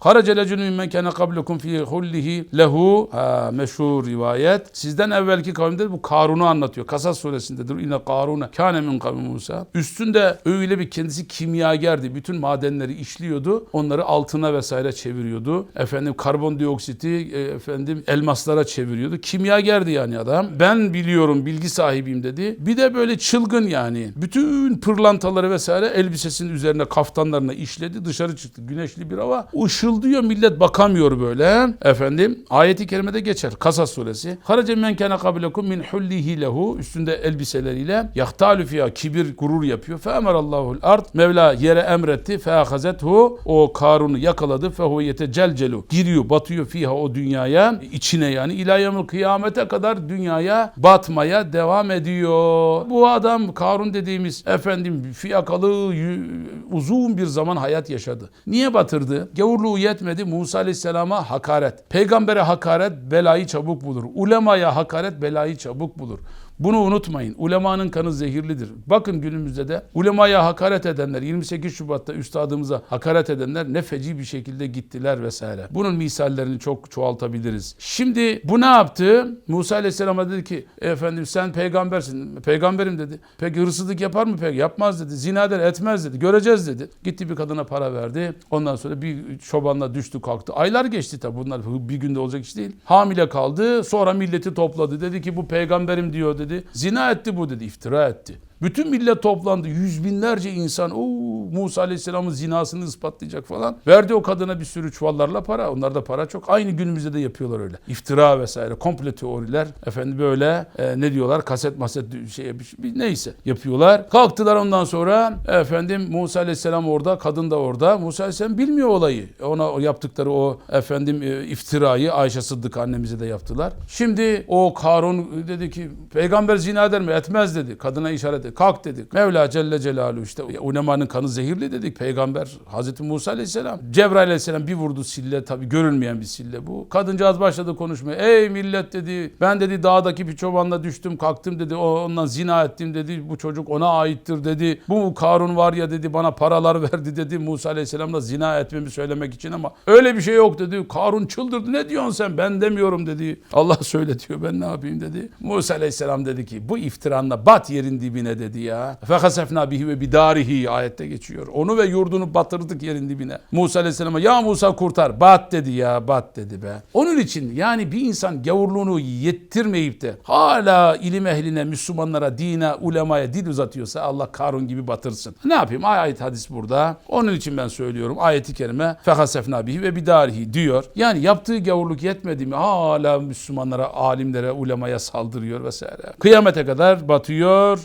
Harace lecünü mimmen kâne kablekum fî hullihi lehu. Ha, meşhur rivayet. Sizden evvelki kavimde bu Karun'u anlatıyor. Kasas suresindedir. İne Karun'e kâne min kavmi Musa. Üstünde öyle bir kendisi kimyagerdi. Bütün madenleri işliyordu. Onları altına vesaire çeviriyordu. Efendim karbondioksiti e, efendim elmaslara çeviriyordu. Kimyagerdi yani adam. Ben biliyorum bilgi sahibiyim dedi. Bir de böyle çılgın yani. Bütün pırlantaları vesaire elbisesinin üzerine kaftanlarına işledi. Dışarı çıktı. Güneşli bir hava. Işıldıyor millet bakamıyor böyle. Efendim ayeti kerimede geçer. Kasas suresi. Harace men kana qablekum min hullihi lehu. Üstünde elbiseleriyle yahtalu fiha kibir gurur yapıyor. Fe emarallahul ard. Mevla yere emretti. Fe ahazethu. O Karun'u yakaladı. Fe huve yetecelcelu. Giriyor batıyor fiha o dünyaya. içine yani ilayemul kıyamete kadar dünyaya batmaya devam ediyor. Bu adam Karun dediğimiz efendim fiyakalı uzun bir zaman hayat yaşadı. Niye batırdı? Gavurluğu yetmedi Musa Aleyhisselam'a hakaret. Peygambere hakaret belayı çabuk bulur. Ulemaya hakaret belayı çabuk bulur. Bunu unutmayın. Ulemanın kanı zehirlidir. Bakın günümüzde de ulemaya hakaret edenler, 28 Şubat'ta üstadımıza hakaret edenler ne feci bir şekilde gittiler vesaire. Bunun misallerini çok çoğaltabiliriz. Şimdi bu ne yaptı? Musa Aleyhisselam'a dedi ki efendim sen peygambersin. Peygamberim dedi. Peki hırsızlık yapar mı peki? Yapmaz dedi. Zina eder etmez dedi. Göreceğiz dedi. Gitti bir kadına para verdi. Ondan sonra bir çobanla düştü kalktı. Aylar geçti tabi bunlar bir günde olacak iş değil. Hamile kaldı. Sonra milleti topladı. Dedi ki bu peygamberim diyor dedi. Zina etti bu dedi. iftira etti. Bütün millet toplandı. Yüz binlerce insan o Musa Aleyhisselam'ın zinasını ispatlayacak falan. Verdi o kadına bir sürü çuvallarla para. Onlar da para çok. Aynı günümüzde de yapıyorlar öyle. İftira vesaire. Komple teoriler. Efendim böyle e, ne diyorlar? Kaset maset şey bir- neyse yapıyorlar. Kalktılar ondan sonra efendim Musa Aleyhisselam orada. Kadın da orada. Musa Aleyhisselam bilmiyor olayı. Ona yaptıkları o efendim e, iftirayı Ayşe Sıddık annemize de yaptılar. Şimdi o Karun dedi ki peygamber zina eder mi? Etmez dedi. Kadına işaret etti. Kalk dedik. Mevla Celle Celaluhu işte ulemanın kanı zehirli dedik. Peygamber Hazreti Musa Aleyhisselam. Cebrail Aleyhisselam bir vurdu sille tabi görünmeyen bir sille bu. Kadıncağız başladı konuşmaya. Ey millet dedi. Ben dedi dağdaki bir çobanla düştüm kalktım dedi. O- Ondan zina ettim dedi. Bu çocuk ona aittir dedi. Bu Karun var ya dedi bana paralar verdi dedi. Musa Aleyhisselam'la zina etmemi söylemek için ama öyle bir şey yok dedi. Karun çıldırdı. Ne diyorsun sen? Ben demiyorum dedi. Allah söyle diyor. Ben ne yapayım dedi. Musa Aleyhisselam dedi ki bu iftiranla bat yerin dibine dedi ya. Fekasefna bihi ve bidarihi ayette geçiyor. Onu ve yurdunu batırdık yerin dibine. Musa Aleyhisselam'a ya Musa kurtar. Bat dedi ya bat dedi be. Onun için yani bir insan gavurluğunu yettirmeyip de hala ilim ehline, Müslümanlara, dine, ulemaya dil uzatıyorsa Allah Karun gibi batırsın. Ne yapayım? Ayet hadis burada. Onun için ben söylüyorum. Ayeti kerime fekasefna bihi ve bidarihi diyor. Yani yaptığı gavurluk yetmedi mi? Hala Müslümanlara, alimlere, ulemaya saldırıyor vesaire. Kıyamete kadar batıyor